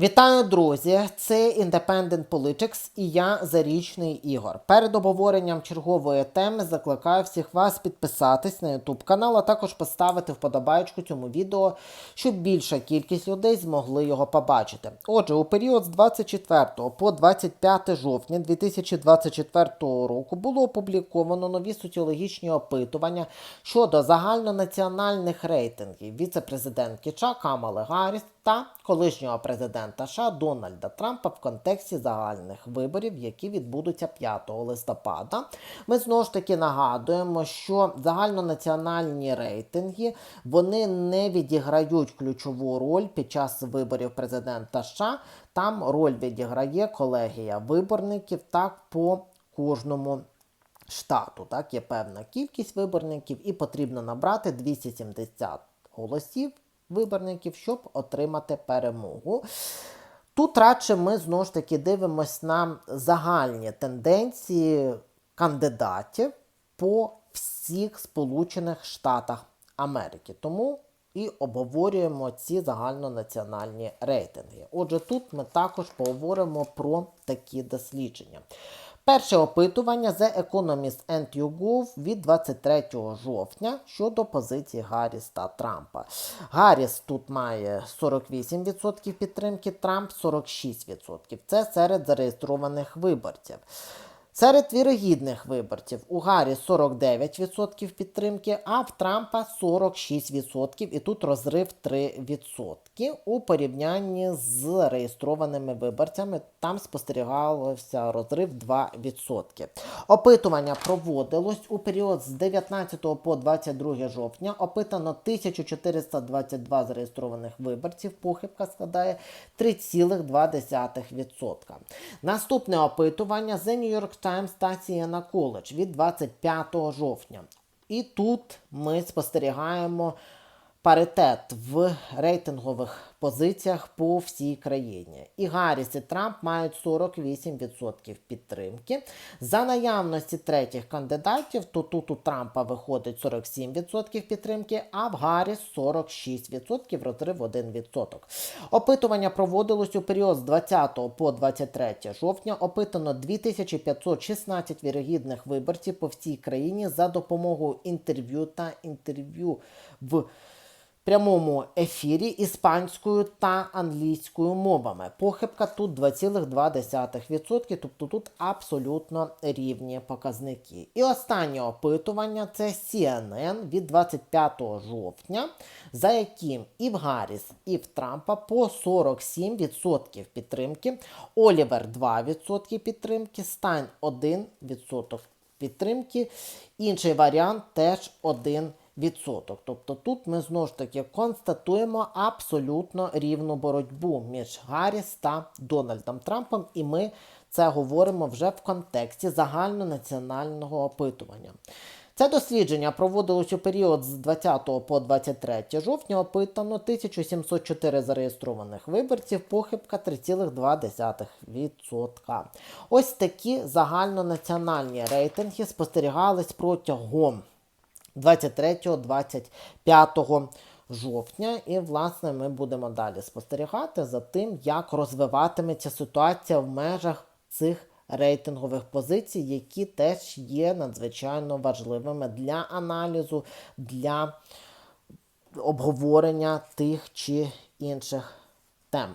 Вітаю, друзі! Це Independent Politics і я Зарічний Ігор. Перед обговоренням чергової теми закликаю всіх вас підписатись на YouTube канал, а також поставити вподобайку цьому відео, щоб більша кількість людей змогли його побачити. Отже, у період з 24 по 25 жовтня 2024 року було опубліковано нові соціологічні опитування щодо загальнонаціональних рейтингів віце-президентки Ча Камали Гарріс та колишнього президента США Дональда Трампа в контексті загальних виборів, які відбудуться 5 листопада. Ми знову ж таки нагадуємо, що загальнонаціональні рейтинги вони не відіграють ключову роль під час виборів президента США. Там роль відіграє колегія виборників так по кожному штату. Так, є певна кількість виборників, і потрібно набрати 270 голосів виборників, щоб отримати перемогу. Тут радше ми знову ж таки дивимося на загальні тенденції кандидатів по всіх Сполучених Штатах Америки. Тому і обговорюємо ці загальнонаціональні рейтинги. Отже, тут ми також поговоримо про такі дослідження. Перше опитування The Economist and YouGov від 23 жовтня щодо позиції Гарріс та Трампа. Гарріс тут має 48% підтримки, Трамп 46%. Це серед зареєстрованих виборців. Серед вірогідних виборців у Гаррі 49% підтримки, а в Трампа 46%, і тут розрив 3%. У порівнянні з зареєстрованими виборцями там спостерігалося розрив 2%. Опитування проводилось у період з 19 по 22 жовтня. Опитано 1422 зареєстрованих виборців. Похибка складає 3,2%. Наступне опитування The New York Times та Siena College від 25 жовтня. І тут ми спостерігаємо паритет в рейтингових позиціях по всій країні. І Гарріс і Трамп мають 48% підтримки. За наявності третіх кандидатів, то тут у Трампа виходить 47% підтримки, а в Гарріс 46%, розрив 1%. Опитування проводилось у період з 20 по 23 жовтня. Опитано 2516 вірогідних виборців по всій країні за допомогою інтерв'ю та інтерв'ю в прямому ефірі іспанською та англійською мовами. Похибка тут 2,2%, тобто тут абсолютно рівні показники. І останнє опитування це CNN від 25 жовтня, за яким і в Гарріс, і в Трампа по 47% підтримки, Олівер 2% підтримки, Стайн 1% підтримки. Інший варіант теж 1%. Відсоток. Тобто тут ми знову ж таки констатуємо абсолютно рівну боротьбу між Гарріс та Дональдом Трампом, і ми це говоримо вже в контексті загальнонаціонального опитування. Це дослідження проводилось у період з 20 по 23 жовтня. Опитано 1704 зареєстрованих виборців, похибка 3,2%. Ось такі загальнонаціональні рейтинги спостерігались протягом 23-25 жовтня. І, власне, ми будемо далі спостерігати за тим, як розвиватиметься ситуація в межах цих рейтингових позицій, які теж є надзвичайно важливими для аналізу, для обговорення тих чи інших тем.